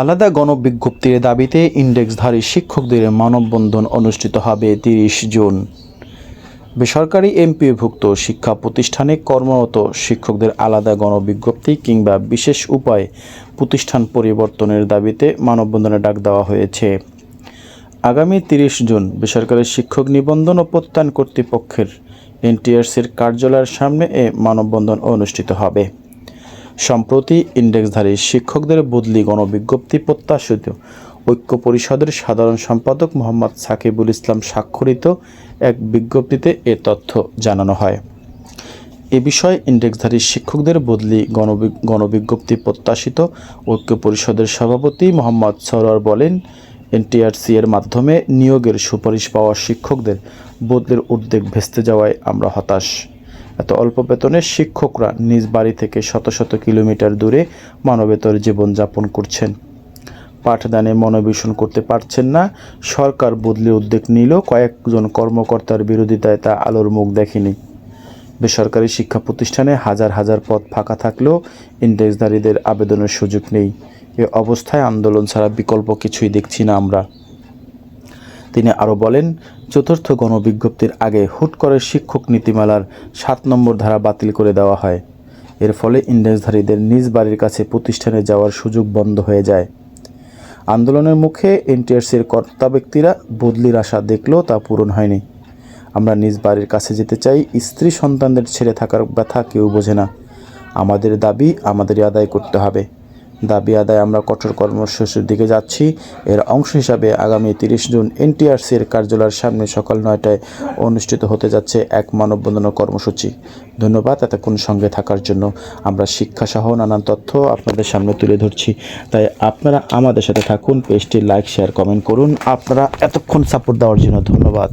আলাদা গণবিজ্ঞপ্তির দাবিতে ইন্ডেক্সধারী শিক্ষকদের মানববন্ধন অনুষ্ঠিত হবে তিরিশ জুন। বেসরকারি এমপিভুক্ত শিক্ষা প্রতিষ্ঠানে কর্মরত শিক্ষকদের আলাদা গণবিজ্ঞপ্তি কিংবা বিশেষ উপায়ে প্রতিষ্ঠান পরিবর্তনের দাবিতে মানববন্ধনে ডাক দেওয়া হয়েছে। আগামী তিরিশ জুন বেসরকারি শিক্ষক নিবন্ধন ও প্রত্যয়ন কর্তৃপক্ষের এনটিআরসির কার্যালয়ের সামনে এ মানববন্ধন অনুষ্ঠিত হবে। সম্প্রতি ইন্ডেক্সধারী শিক্ষকদের বদলি গণবিজ্ঞপ্তি প্রত্যাশিত। ঐক্য পরিষদের সাধারণ সম্পাদক মোহাম্মদ সাকিবুল ইসলাম স্বাক্ষরিত এক বিজ্ঞপ্তিতে এ তথ্য জানানো হয়। এ বিষয়ে ইন্ডেক্সধারী শিক্ষকদের বদলি গণবি- গণবিজ্ঞপ্তি প্রত্যাশিত ঐক্য পরিষদের সভাপতি মোহাম্মদ সরোয়ার বলেন, এনটিআরসি এর মাধ্যমে নিয়োগের সুপারিশ পাওয়া শিক্ষকদের বদলির উদ্বেগ ভেস্তে যাওয়ায় আমরা হতাশ। এত অল্প বেতনে শিক্ষকরা নিজ বাড়ি থেকে শত শত কিলোমিটার দূরে মানবেতর জীবনযাপন করছেন। পাঠদানে মনোবেশন করতে পারছেন না। সরকার বদলে উদ্যোগ নিল কয়েকজন কর্মকর্তার বিরোধিতায় তা আলোর মুখ দেখেনি। বেসরকারি শিক্ষা প্রতিষ্ঠানে হাজার হাজার পদ ফাঁকা থাকলেও ইন্ডেক্সধারীদের আবেদনের সুযোগ নেই। এ অবস্থায় আন্দোলন ছাড়া বিকল্প কিছুই দেখছি না আমরা। তিনি আরও বলেন চতুর্থ গণবিজ্ঞপ্তির আগে হুট করে শিক্ষক নীতিমালার সাত নম্বর ধারা বাতিল করে দেওয়া হয়। এর ফলে ইন্ডেক্সধারীদের নিজ বাড়ির কাছে প্রতিষ্ঠানে যাওয়ার সুযোগ বন্ধ হয়ে যায়। আন্দোলনের মুখে এনটিআরসির কর্তা ব্যক্তিরা বদলির আশা দেখলেও তা পূরণ হয়নি। আমরা নিজ বাড়ির কাছে যেতে চাই, স্ত্রী সন্তানদের ছেড়ে থাকার ব্যথা কেউ বোঝে না। আমাদের দাবি, আমাদেরই আদায় করতে হবে। দাবি আদায় আমরা কঠোর কর্মসূচির দিকে যাচ্ছি। এর অংশ হিসাবে আগামী তিরিশ জুন এনটিআরসির কার্যালয়ের সামনে সকাল নয়টায় অনুষ্ঠিত হতে যাচ্ছে এক মানববন্ধন কর্মসূচি। ধন্যবাদ এতক্ষণ সঙ্গে থাকার জন্য। আমরা শিক্ষাসহ নানান তথ্য আপনাদের সামনে তুলে ধরছি। তাই আপনারা আমাদের সাথে থাকুন, পেজটি লাইক, শেয়ার, কমেন্ট করুন। আপনারা এতক্ষণ সাপোর্ট দেওয়ার জন্য ধন্যবাদ।